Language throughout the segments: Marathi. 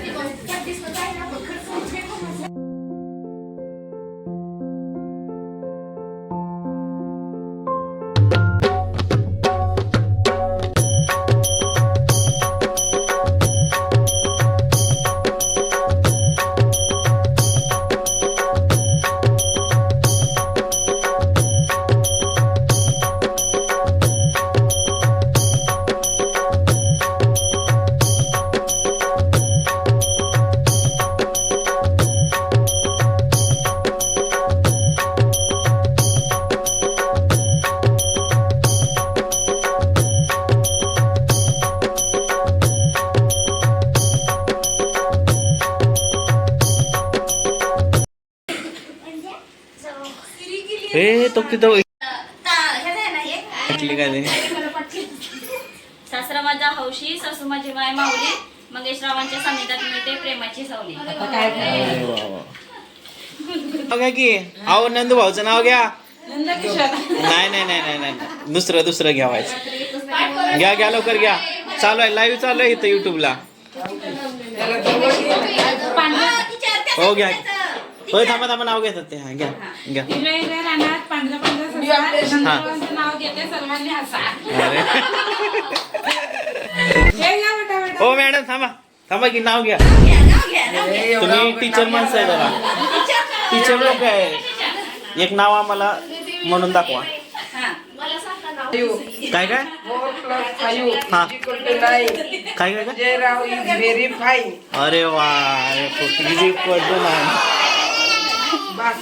네. ए तो तिथं ऐकली का ते सासरा माझा हौशी सासू माझी माय माऊली मंगेश रावांच्या सानिध्यात मिळते प्रेमाची सावली. अरे वा वा. नाव घ्या की अहो नंदू भाऊचं नाव घ्या. नाही नाही नाही नाही नाही दुसरं दुसरं घ्यावायचं घ्या घ्या लवकर घ्या. चालू आहे लाईव्ह चालू आहे इथं युट्यूबला हो घ्या. हो थांबा थांबा नाव घेतात ते हा घ्या घ्या. हिरव्या हिरव्या रानात पांढरा पांढरा ससा. नंदुबाबांचं नाव घेते सर्वांनी हसा. अरे. हे घ्या बेटा बेटा मॅडम थांबा. थांबा की नाव घ्या. तुम्ही टीचर माणसं आहे जरा टीचर लोक आहे. एक नाव आम्हाला म्हणून दाखवा. काय काय? हा. काय काय काय? इज अरे वा इझी पडतो नाही बस.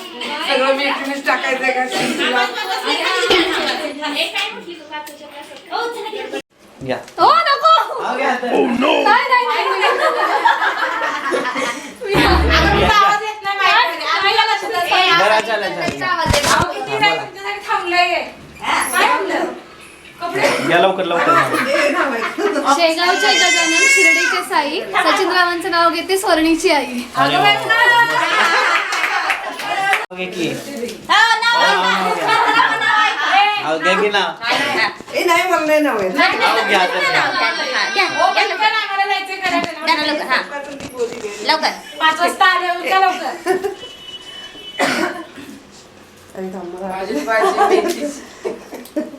सगळं मी एकटीनेच टाकायचं का? शिकला घ्या. हो नको. नाव घ्या तर. नाही नाही नाही, नाही. आवाज येत नाही बाहेर. आईला लक्ष द्या. बरं चालेल चालेल. अहो, किती नाही तुमच्यासाठी थांबलंय? काय म्हणलं घ्या लवकर लवकर. शेगावचे गजानन शिर्डीचे साई सचिनरावांचं नाव घेते स्वर्णीची आई. की. घ्या. की ए नाही नाव आहे. हो. लवकर. पाच वाजता आले लवकर. आणि थांब.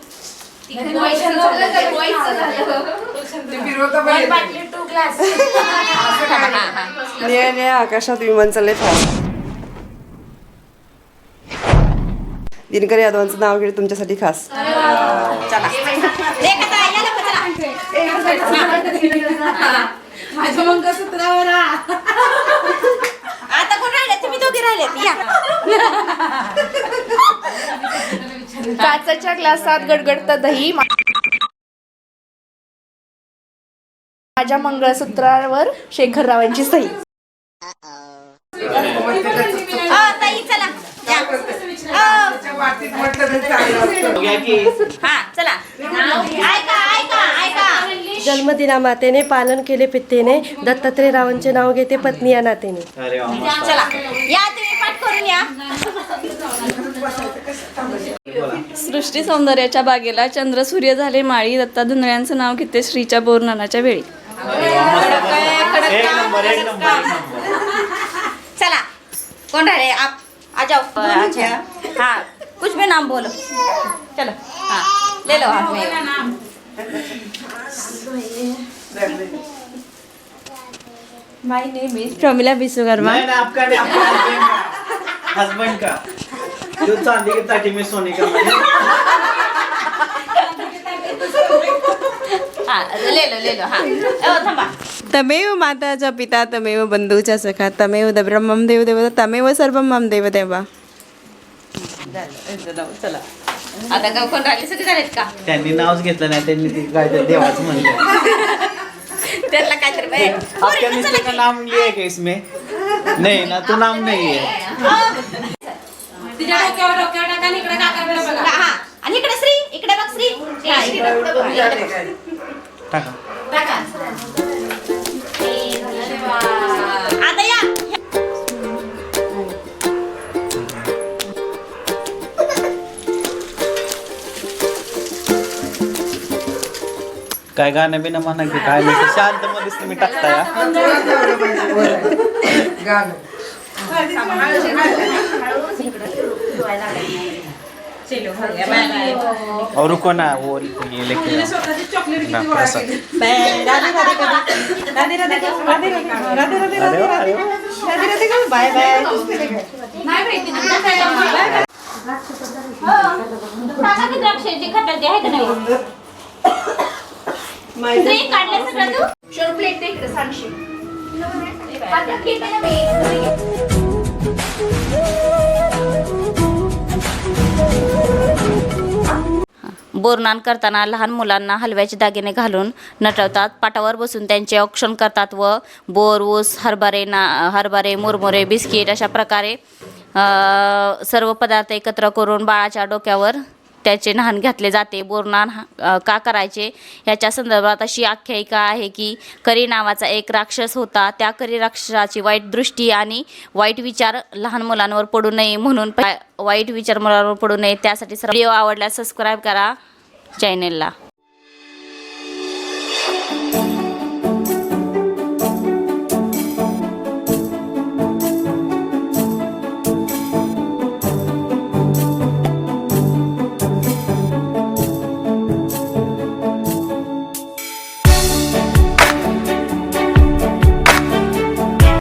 आकाशात विमान चालले फास्ट दिनकर यादवांचं नाव घेते तुमच्यासाठी खास. माझ्या मंगळसूत्रावर आ. आता कोण राहिले तुम्ही दोघे या काचाच्या ग्लासात गडगडतं दही. माझ्या मंगळसूत्रावर शेखररावांची सही. हा चला. ऐका ऐका ऐका. जन्मदिना मातेने पालन केले पित्तेने दत्तात्रय रावांचे नाव घेते पत्नी या नातेने. अरे वा मस्त. चला. या तुम्ही पाठ करून या. सृष्टी सौंदर्याच्या बागेला चंद्र सूर्य झाले माळी दत्ता धुंदळ्यांचं नाव घेते श्रीच्या बोरनानाच्या वेळी. चला. कौन रहे आप आ जाओ। अच्छा। हाँ कुछ भी नाम बोलो। चलो हाँ ले लो हाथ में। My name is Pramila Vishwakarma आपका हस्बैंड का। जो चांदी की ताटी में सोने का। हाँ ले लो ले लो हाँ ओ थांबा. तमेव माता च पिता तमेव बंधूचा सखा तमेव द ब्रह्मम देव देव तमेव सर्वम मम देव देवा. चला. आता का कोण राहिले? सगळे झालेत का? त्यांनी नावच घेतलं नाही त्यांनी ते काय ते देवाचं म्हणलं. त्यांना काहीतरी बाई. आपका मिस्टर का. नाम ये है क्या इसमें? नहीं ना तो नाम नहीं है. तिच्या डोक्यावर डोक्यावर टाका आणि इकडे काकाकडे बघा. हा आणि इकडे श्री इकडे बघ श्री. हा, इकडे बघ. हा, इकडे बघ. टाका टाका. आता या काय गाणं बिणं म्हणा की काय नाही ते शांत मध्येच तुम्ही टाकताय हा. गाणं और रुको ना वो ये लेके आओ. ना, प्रसाद. अरे वा, अरे वा. द्राक्षाची खटाची आहे का नाही ते काढलं सगळं तू प्लेट इकडे सांगशील बोरनान करताना लहान मुलांना हलव्याचे दागिने घालून नटवतात. पाटावर बसून त्यांचे औक्षण करतात व बोर ऊस हरभरे ना हरभरे मुरमुरे बिस्किट अशा प्रकारे सर्व पदार्थ एकत्र करून बाळाच्या डोक्यावर त्याचे नहान घातले जाते बोरनान का करायचे? याच्या संदर्भात अशी आख्यायिका आहे की करी नावाचा एक राक्षस होता. त्या करी राक्षसाची वाईट दृष्टी आणि वाईट विचार लहान मुलांवर पडू नये म्हणून वाईट विचार मुलांवर पडू नये. त्यासाठी व्हिडिओ आवडल्यास सबस्क्राईब करा चॅनेलला